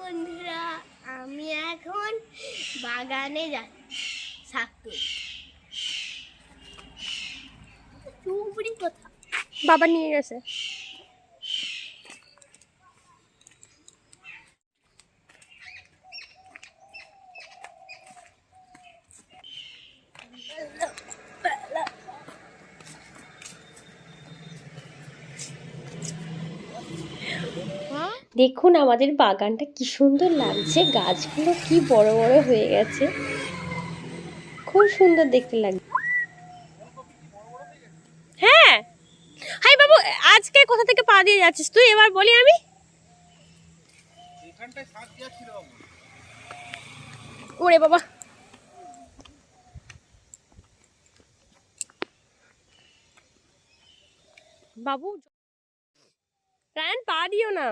বন্ধুরা আমি এখন বাগানে যাচ্ছি। শাক তুলতে বাবা নিয়ে গেছে। দেখুন আমাদের বাগানটা কি সুন্দর লাগছে গাছগুলো কি বড় বড় হয়ে গেছে। খুব সুন্দর দেখতে লাগছে হ্যাঁ। হাই বাবু আজকে কোথা থেকে পা দিয়ে যাচ্ছিস তুই? এবার বলি আমি। ওরে বাবা। বাবু রায়ন পা দিও না।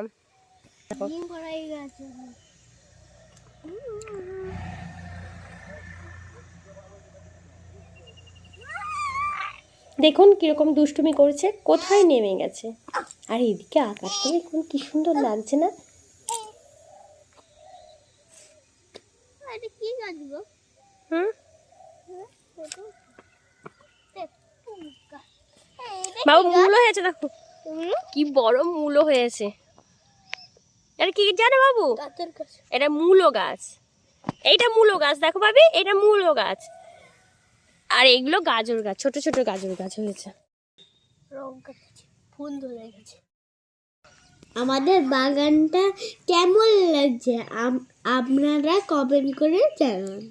দেখুন কীরকম দুষ্টুমি করেছে কোথায় নেমে গেছে। আর এদিকে আকাশটা দেখুন কি সুন্দর লাগছে না। বাবু মূলো হয়েছে দেখো। কি বড় মূলো হয়েছে। এটা কি জানো বাবু? এটা মূলো গাছ। এইটা মূলো গাছ দেখো ভাবি এটা মূলো গাছ। আর এগুলো গাজর গাছ ছোট ছোট গাজর গাছ হয়েছে। ফুল ধরে গেছে। আমাদের বাগানটা কেমন লাগছে? আপনারা কমেন্ট করে জানান।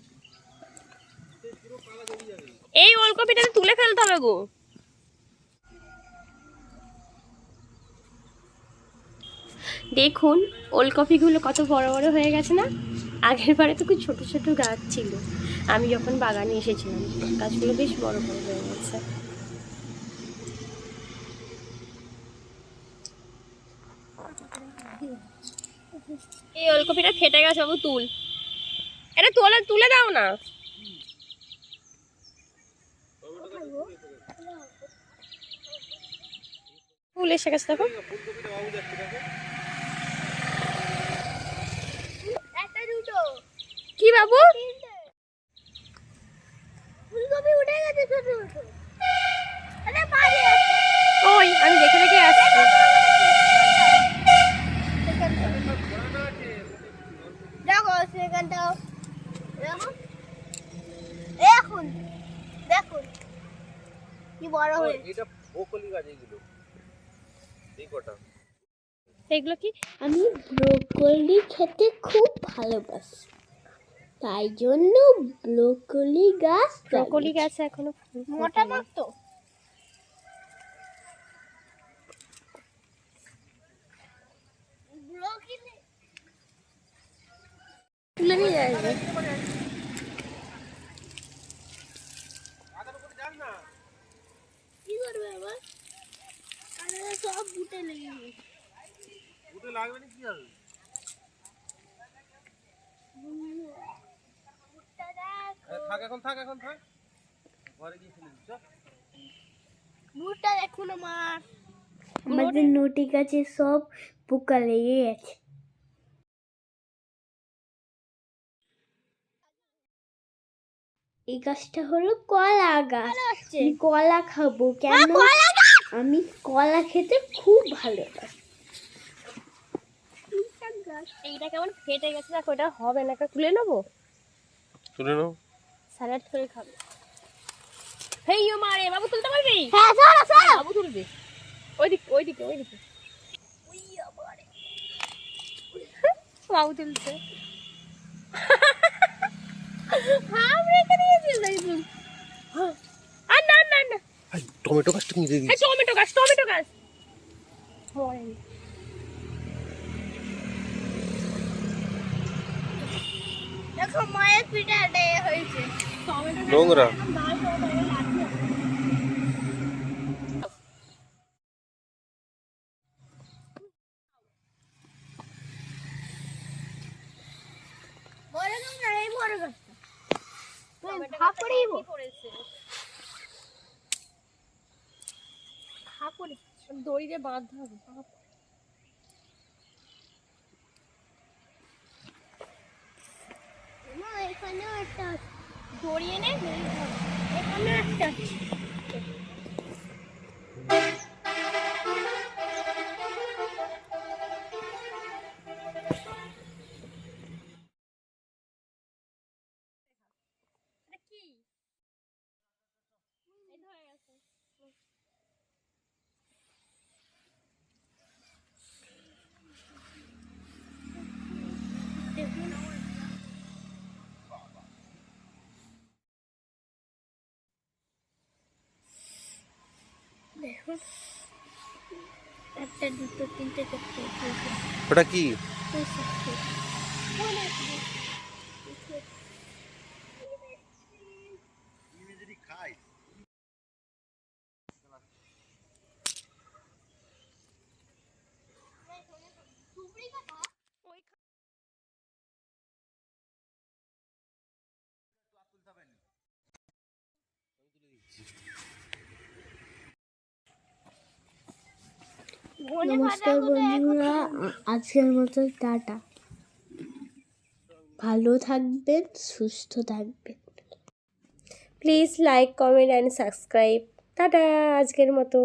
এই ওলকপিটা তুলে ফেলতে হবে গো। দেখুন ওলকপিগুলো কত বড় বড় হয়ে গেছে না? আগের বারে তো খুব ছোটো ছোটো গাছ ছিল। আমি যখন বাগানে এসেছিলাম, গাছগুলো বেশ বড় বড় হয়ে গেছে। এই ওলকপিটা ফেটে গেছে বাবু, তুল। এটা তোলে তুলে দাও না। ফুল এসে গেছে দেখো ফুলকপিটা বাবু দেখতে দেখো একটা দুটো কি বাবু? ফুলকপি উঠে গেছে ছোট ছোট। আরে ওই আমি দেখে দেখে আসছি। দেখো সেখানটাও দেখো। এখন দেখুন। কি বড় হয়েছে। এটা ব্রোকলি গাছ এই কটা। এগুলো কি? আমি ব্রোকলি খেতে খুব ভালোবাসি। তাই জন্য ব্রোকলি গাছ ব্রকলি গাছে এখনও মোটা যাবে আরে সব বুটে লেগে গেছে। দুটো লাগবে না কি হবে? থাক এখন থাক এখন থাক। ঘরে গিয়ে ফেলে দিচ্ছ বুটটা দেখুন আমার। আমাদের নটি গাছে সব পোকা লেগে গেছে। এই গাছটা হলো কলা গাছ। কলা খাব কেন? আমি কলা খেতে খুব ভালোবাসি। এইটা কেমন ফেটে গেছে দেখো এটা হবে না একটা তুলে নেব? শুনে নাও। স্যালাড করে খাবে। হেই ও মারে বাবু তুলতে পারবি? হ্যাঁ সরো সরো বাবু তুলবে। ওইদিকে ওইদিকে ওইদিকে। বাবু তুলছে। হাম রেখে দিয়েছিস দেখুন আর না না না। টমেটো গাছটা নিয়ে দিয়ে টমেটো গাছ টমেটো গাছ। মরেনি দেখো মায়ের পিঠা হয়েছে। নোংরা। দড়ি দিয়ে বাঁধতে হবে এখানেও একটা আছে ধরিয়ে নে এখানেও একটা একটা দুটো তিনটে চারটে ওটা কি? নমস্কার বন্ধুরা আজকের মতো টাটা। ভালো থাকবেন সুস্থ থাকবেন। Please like comment and subscribe tata আজকের মতো।